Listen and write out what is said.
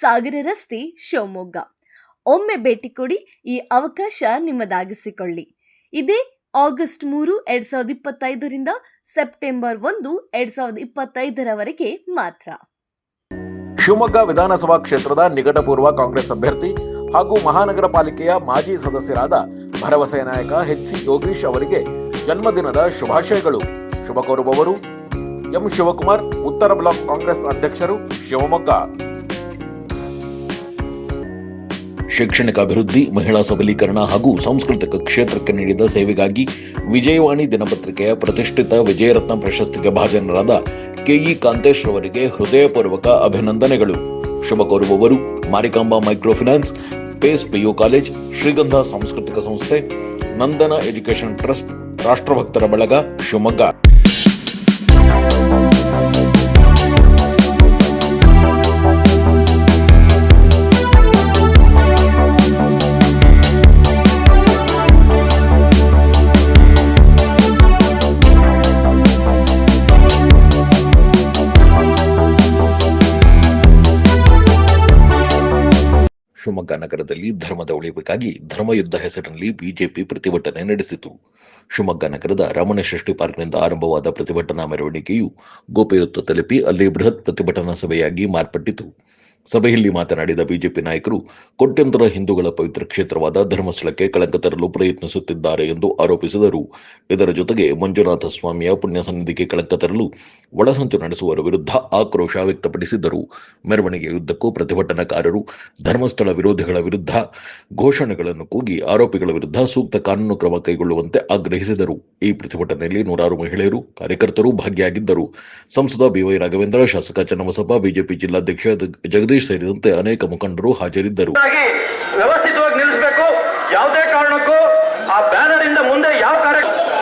ಸಾಗರ ರಸ್ತೆ ಶಿವಮೊಗ್ಗ. ಒಮ್ಮೆ ಭೇಟಿ ಕೊಡಿ ಈ ಅವಕಾಶ ನಿಮ್ಮದಾಗಿಸಿಕೊಳ್ಳಿ. ಇದೇ ಆಗಸ್ಟ್ ಮೂರು, ಎರಡ್ ಸಾವಿರದ ಇಪ್ಪತ್ತೈದರಿಂದ ಸೆಪ್ಟೆಂಬರ್ ಒಂದು, ಎರಡ್ ಸಾವಿರದ ಇಪ್ಪತ್ತೈದರವರೆಗೆ ಮಾತ್ರ. ಶಿವಮೊಗ್ಗ ವಿಧಾನಸಭಾ ಕ್ಷೇತ್ರದ ನಿಕಟಪೂರ್ವ ಕಾಂಗ್ರೆಸ್ ಅಭ್ಯರ್ಥಿ ಹಾಗೂ ಮಹಾನಗರ ಪಾಲಿಕೆಯ ಮಾಜಿ ಸದಸ್ಯರಾದ ಭರವಸೆ ನಾಯಕ ಎಚ್ ಸಿ ಯೋಗೀಶ್ ಅವರಿಗೆ ಜನ್ಮದಿನದ ಶುಭಾಶಯಗಳು. ಶುಭ ಕೋರುವವರು ಎಂ ಶಿವಕುಮಾರ್, ಉತ್ತರ ಬ್ಲಾಕ್ ಕಾಂಗ್ರೆಸ್ ಅಧ್ಯಕ್ಷರು ಶಿವಮೊಗ್ಗ. ಶೈಕ್ಷಣಿಕ ಅಭಿವೃದ್ಧಿ, ಮಹಿಳಾ ಸಬಲೀಕರಣ ಹಾಗೂ ಸಾಂಸ್ಕೃತಿಕ ಕ್ಷೇತ್ರಕ್ಕೆ ನೀಡಿದ ಸೇವೆಗಾಗಿ ವಿಜಯವಾಣಿ ದಿನಪತ್ರಿಕೆಯ ಪ್ರತಿಷ್ಠಿತ ವಿಜಯರತ್ನ ಪ್ರಶಸ್ತಿಗೆ ಭಾಜನರಾದ ಕೆಇ ಕಾಂತೇಶ್ ಅವರಿಗೆ ಹೃದಯಪೂರ್ವಕ ಅಭಿನಂದನೆಗಳು. ಶುಭ ಕೋರುವವರು Marikamba micro finance pace PU college, Shrigandha ಸಾಂಸ್ಕೃತಿಕ ಸಂಸ್ಥೆ, ನಂದನ ಎಜುಕೇಷನ್ ಟ್ರಸ್ಟ್, ರಾಷ್ಟ್ರಭಕ್ತರ ಬಳಗ, ಶಿವಮೊಗ್ಗ. ಶಿವಮೊಗ್ಗ ನಗರದಲ್ಲಿ ಧರ್ಮದ ಉಳಿವಿಗಾಗಿ ಧರ್ಮಯುದ್ಧ ಹೆಸರಿನಲ್ಲಿ ಬಿಜೆಪಿ ಪ್ರತಿಭಟನೆ ನಡೆಸಿತು. ಶಿವಮೊಗ್ಗ ನಗರದ ರಮಣ ಷಷ್ಠಿ ಪಾರ್ಕ್ನಿಂದ ಆರಂಭವಾದ ಪ್ರತಿಭಟನಾ ಮೆರವಣಿಗೆಯು ಗೋಪೆವೃತ್ತ ತಲುಪಿ ಅಲ್ಲಿ ಬೃಹತ್ ಪ್ರತಿಭಟನಾ ಸಭೆಯಾಗಿ ಮಾರ್ಪಟ್ಟಿತು. ಸಭೆಯಲ್ಲಿ ಮಾತನಾಡಿದ ಬಿಜೆಪಿ ನಾಯಕರು, ಕೋಟ್ಯಂತರ ಹಿಂದೂಗಳ ಪವಿತ್ರ ಕ್ಷೇತ್ರವಾದ ಧರ್ಮಸ್ಥಳಕ್ಕೆ ಕಳಂಕ ತರಲು ಪ್ರಯತ್ನಿಸುತ್ತಿದ್ದಾರೆ ಎಂದು ಆರೋಪಿಸಿದರು. ಇದರ ಜೊತೆಗೆ ಮಂಜುನಾಥ ಸ್ವಾಮಿಯ ಪುಣ್ಯ ಸನ್ನಿಧಿಗೆ ಕಳಂಕ ತರಲು ಒಳಸಂಚು ನಡೆಸುವವರ ವಿರುದ್ಧ ಆಕ್ರೋಶ ವ್ಯಕ್ತಪಡಿಸಿದರು. ಮೆರವಣಿಗೆಯುದ್ದಕ್ಕೂ ಪ್ರತಿಭಟನಾಕಾರರು, ಧರ್ಮಸ್ಥಳ ವಿರೋಧಿಗಳ ವಿರುದ್ಧ ಘೋಷಣೆಗಳನ್ನು ಕೂಗಿ ಆರೋಪಿಗಳ ವಿರುದ್ಧ ಸೂಕ್ತ ಕಾನೂನು ಕ್ರಮ ಕೈಗೊಳ್ಳುವಂತೆ ಆಗ್ರಹಿಸಿದರು. ಈ ಪ್ರತಿಭಟನೆಯಲ್ಲಿ ನೂರಾರು ಮಹಿಳೆಯರು, ಕಾರ್ಯಕರ್ತರು ಭಾಗಿಯಾಗಿದ್ದರು. ಸಂಸದ ಬಿವೈ ರಾಘವೇಂದ್ರ, ಶಾಸಕ ಚನ್ನಬಸಪ್ಪ, ಬಿಜೆಪಿ ಜಿಲ್ಲಾಧ್ಯಕ್ಷ ಜಗದೀಶ್ ಜಗದೀಶ್ ಸೇರಿದಂತೆ ಅನೇಕ ಮುಖಂಡರು ಹಾಜರಿದ್ದರು. ವ್ಯವಸ್ಥಿತವಾಗಿ ನಿಲ್ಲಿಸಬೇಕು. ಯಾವುದೇ ಕಾರಣಕ್ಕೂ ಆ ಬ್ಯಾನರ್ ಇಂದ ಮುಂದೆ ಯಾವ ಕಾರ್ಯಕ್ರಮ